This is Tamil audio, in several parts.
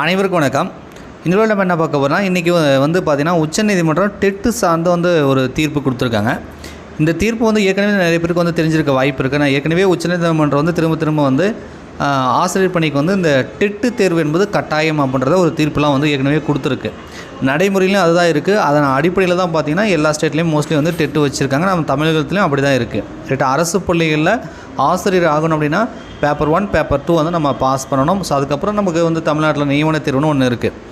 அனைவருக்கும் வணக்கம். இந்த வீடியோவில் நம்ம என்ன பார்க்க போகிறோம்னா இன்றைக்கி வந்து பார்த்திங்கன்னா உச்சநீதிமன்றம் டெட்டு சார்ந்து வந்து ஒரு தீர்ப்பு கொடுத்துருக்காங்க. இந்த தீர்ப்பு வந்து ஏற்கனவே நிறைய பேருக்கு வந்து தெரிஞ்சிருக்க வாய்ப்பு இருக்குது நான் ஏற்கனவே உச்சநீதிமன்றம் வந்து திரும்ப திரும்ப வந்து ஆசிரியர் பணிக்கு வந்து இந்த டெட்டு தேர்வு என்பது கட்டாயம் அப்படின்றத ஒரு தீர்ப்புலாம் வந்து ஏற்கனவே கொடுத்துருக்கு. நடைமுறையிலும் அதுதான் இருக்குது அதன் அடிப்படையில் தான் பார்த்திங்கன்னா எல்லா ஸ்டேட்லேயும் மோஸ்ட்லி வந்து டெட்டு வச்சுருக்காங்க. நம்ம தமிழகத்துலேயும் அப்படி தான் இருக்குது ரைட்டு அரசு பள்ளிகளில் ஆசிரியர் ஆகணும் அப்படின்னா பேப்பர் ஒன் பேப்பர் டூ வந்து நம்ம பாஸ் பண்ணணும். ஸோ அதுக்கப்புறம் நமக்கு வந்து தமிழ்நாட்டில் நியமன தேர்வுன்னு ஒன்று இருக்குது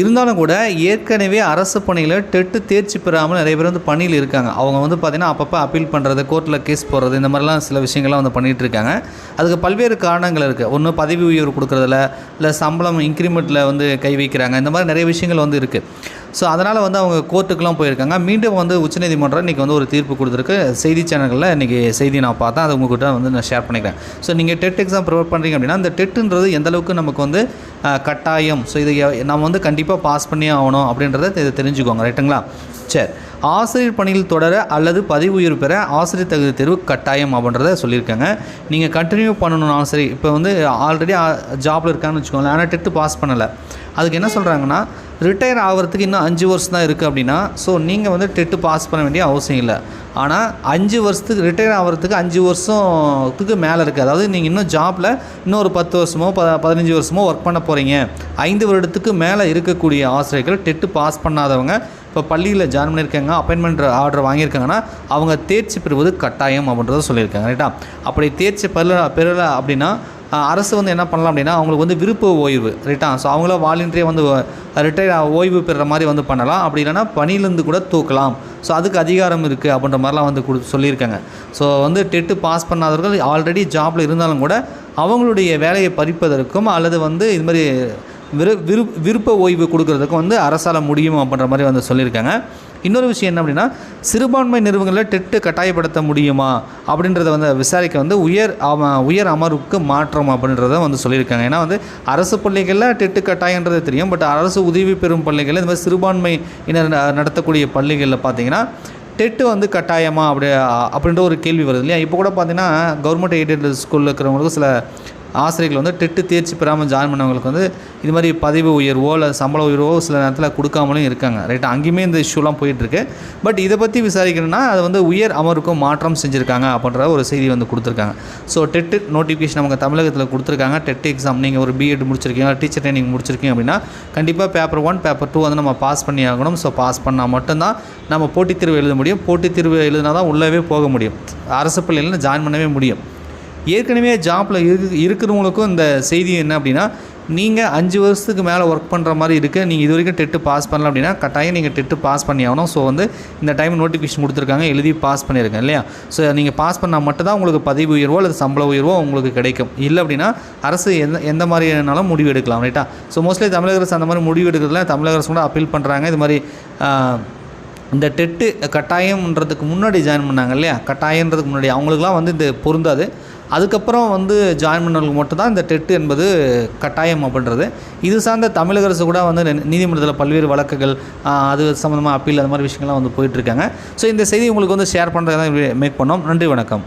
இருந்தாலும் கூட ஏற்கனவே அரசு பணியில் டெட்டு தேர்ச்சி பெறாமல் நிறைய பேர் வந்து பணியில் இருக்காங்க. அவங்க வந்து பார்த்திங்கன்னா அப்பப்போ அப்பீல் பண்ணுறது கோர்ட்டில் கேஸ் போடுறது இந்த மாதிரிலாம் சில விஷயங்கள்லாம் வந்து பண்ணிகிட்டு இருக்காங்க. அதுக்கு பல்வேறு காரணங்கள் இருக்குது ஒன்று பதவி உயர்வு கொடுக்குறதுல இல்லை சம்பளம் இன்க்ரிமெண்ட்டில் வந்து கை வைக்கிறாங்க. இந்த மாதிரி நிறைய விஷயங்கள் வந்து இருக்குது ஸோ அதனால் வந்து அவங்க கோர்ட்டுக்கெலாம் போயிருக்காங்க. மீண்டும் வந்து உச்சநீதிமன்றம் இன்றைக்கி வந்து ஒரு தீர்ப்பு கொடுத்துருக்கு. செய்தி சேனல்களில் இன்றைக்கி செய்தி நான் பார்த்தேன். அதை உங்கள்கிட்ட வந்து நான் ஷேர் பண்ணிக்கிறேன். ஸோ நீங்கள் டெட் எக்ஸாம் ப்ரிப்பேர் பண்ணுறீங்க அப்படின்னா அந்த டெட்டுன்றது எந்தளவுக்கு நமக்கு வந்து கட்டாயம். ஸோ இதை நம்ம வந்து கண்டிப்பாக பாஸ் பண்ணியே ஆகணும் அப்படின்றத இதை தெரிஞ்சுக்கோங்க. ரைட்டுங்களா சரி. ஆசிரியர் பணியில் தொடர அல்லது பதிவு உயர்வு பெற ஆசிரியர் தகுதி தேர்வு கட்டாயம் அப்படின்றத சொல்லியிருக்காங்க. நீங்கள் கண்டினியூ பண்ணணும்னாலும் சரி இப்போ வந்து ஆல்ரெடி ஜாப்பில் இருக்கான்னு வச்சுக்கோங்களேன். ஆனால் டெட்டு பாஸ் பண்ணலை. அதுக்கு என்ன சொல்கிறாங்கன்னா ரிட்டையர் ஆகிறதுக்கு இன்னும் அஞ்சு வருஷம் தான் இருக்குது அப்படின்னா ஸோ நீங்கள் வந்து டெட்டு பாஸ் பண்ண வேண்டிய அவசியம் இல்லை. ஆனால் அஞ்சு வருஷத்துக்கு ரிட்டையர் ஆகிறதுக்கு அஞ்சு வருஷத்துக்கு மேலே இருக்குது அதாவது நீங்கள் இன்னும் ஜாப்பில் இன்னொரு பத்து வருஷமோ ப பதினஞ்சு வருஷமோ ஒர்க் பண்ண போகிறீங்க ஐந்து வருடத்துக்கு மேலே இருக்கக்கூடிய ஆசிரியர்கள் டெட்டு பாஸ் பண்ணாதவங்க இப்போ பள்ளியில் ஜாயின் பண்ணியிருக்காங்க அப்பாயின்மெண்ட் ஆர்டர் வாங்கியிருக்காங்கன்னா அவங்க தேர்ச்சி பெறுவது கட்டாயம் அப்படின்றத சொல்லியிருக்காங்க ரைட்டா அப்படி தேர்ச்சி பெற பெறலை அப்படின்னா அரசு வந்து என்ன பண்ணலாம் அப்படின்னா அவங்களுக்கு வந்து விருப்ப ஓய்வு ரைட்டா ஸோ அவங்கள வாலண்டியாக வந்து ரிட்டையர் ஓய்வு பெறுற மாதிரி வந்து பண்ணலாம். அப்படி இல்லைன்னா பணியிலேருந்து கூட தூக்கலாம். ஸோ அதுக்கு அதிகாரம் இருக்குது அப்படின்ற மாதிரிலாம் வந்து கொடு சொல்லியிருக்காங்க. ஸோ வந்து டெட்டு பாஸ் பண்ணாதவர்கள் ஆல்ரெடி ஜாப்பில் இருந்தாலும் கூட அவங்களுடைய வேலையை பறிப்பதற்கும் அல்லது வந்து இது மாதிரி விரு விரு விருப்ப ஓய்வு கொடுக்கறதுக்கும் வந்து அரசால் முடியும் அப்படின்ற மாதிரி வந்து சொல்லியிருக்காங்க. இன்னொரு விஷயம் என்ன அப்படின்னா சிறுபான்மை நிறுவனங்களில் டெட்டு கட்டாயப்படுத்த முடியுமா அப்படின்றத வந்து விசாரிக்க வந்து உயர் உயர் அமர்வுக்கு மாற்றம் அப்படின்றத வந்து சொல்லியிருக்காங்க. ஏன்னா வந்து அரசு பள்ளிகளில் டெட்டு கட்டாயன்றது தெரியும். பட் அரசு உதவி பெறும் பள்ளிகளில் இந்த மாதிரி சிறுபான்மை நடத்தக்கூடிய பள்ளிகளில் பார்த்தீங்கன்னா டெட்டு வந்து கட்டாயமா அப்படி அப்படின்ற ஒரு கேள்வி வருது இல்லையா? இப்போ கூட பார்த்தீங்கன்னா கவர்மெண்ட் எய்டட் ஸ்கூலில் இருக்கிறவங்களுக்கு சில ஆசிரியர்கள் வந்து டெட்டு தேர்ச்சி பெறாமல் ஜாயின் பண்ணவங்களுக்கு வந்து இது மாதிரி பதவி உயர்வோ இல்லை சம்பள உயர்வோ சில நேரத்தில் கொடுக்காமலும் இருக்காங்க. ரைட் அங்கேயுமே இந்த இஷ்யூலாம் போயிட்டுருக்கு. பட் இதை பற்றி விசாரிக்கணும்னா அது வந்து உயர் அமருக்கும் மாற்றம் செஞ்சுருக்காங்க அப்படின்ற ஒரு செய்தி வந்து கொடுத்துருக்காங்க. ஸோ டெட்டு நோட்டிஃபிகேஷன் நமக்கு தமிழகத்தில் கொடுத்துருக்காங்க. டெட் எக்ஸாம் நீங்கள் ஒரு பிஎட் முடிச்சிருக்கீங்க டீச்சர் ட்ரைனிங் முடிச்சிருக்கீங்க அப்படின்னா கண்டிப்பாக பேப்பர் ஒன் பேப்பர் டூ வந்து நம்ம பாஸ் பண்ணி ஆகணும். ஸோ பாஸ் பண்ணால் மட்டும்தான் நம்ம போட்டித் தேர்வு எழுத முடியும். போட்டித் தேர்வு எழுதினா தான் உள்ளவே போக முடியும். அரசு பள்ளியில் ஜாயின் பண்ணவே முடியும். ஏற்கனவே ஜாப்பில் இரு இருக்கிறவங்களுக்கும் இந்த செய்தி என்ன அப்படின்னா நீங்கள் அஞ்சு வருஷத்துக்கு மேலே ஒர்க் பண்ணுற மாதிரி இருக்குது நீங்கள் இது வரைக்கும் டெட்டு பாஸ் பண்ணல அப்படின்னா கட்டாயம் நீங்கள் டெட்டு பாஸ் பண்ணி ஆகணும். ஸோ வந்து இந்த டைம் நோட்டிஃபிகேஷன் கொடுத்துருக்காங்க எழுதி பாஸ் பண்ணியிருங்க இல்லையா? ஸோ நீங்கள் பாஸ் பண்ணால் மட்டும்தான் உங்களுக்கு பதவி உயர்வோ அல்லது சம்பள உயர்வோ உங்களுக்கு கிடைக்கும். இல்லை அப்படின்னா அரசு எந்த எந்த மாதிரினாலும் முடிவு எடுக்கலாம் ரைட்டா ஸோ மோஸ்ட்லி தமிழக அரசு அந்த மாதிரி முடிவு எடுக்கிறதுல தமிழக அரசு கூட அப்பீல் பண்ணுறாங்க இது மாதிரி இந்த டெட்டு கட்டாயம்ன்றதுக்கு முன்னாடி ஜாயின் பண்ணாங்க இல்லையா? கட்டாயன்றதுக்கு முன்னாடி. அவங்களுக்குலாம் வந்து இது பொருந்தாது. அதுக்கப்புறம் வந்து ஜாயின் பண்ணவங்களுக்கு மட்டும்தான் இந்த டெட்டு என்பது கட்டாயம் அப்படின்றது. இது சார்ந்த தமிழக அரசு கூட வந்து நீதிமன்றத்தில் பல்வேறு வழக்குகள் அது சம்மந்தமாக அப்பீல் அந்த மாதிரி விஷயங்கள்லாம் வந்து போயிட்டுருக்காங்க ஸோ இந்த செய்தி உங்களுக்கு வந்து ஷேர் பண்ணுறதா மேக் பண்ணோம். நன்றி வணக்கம்.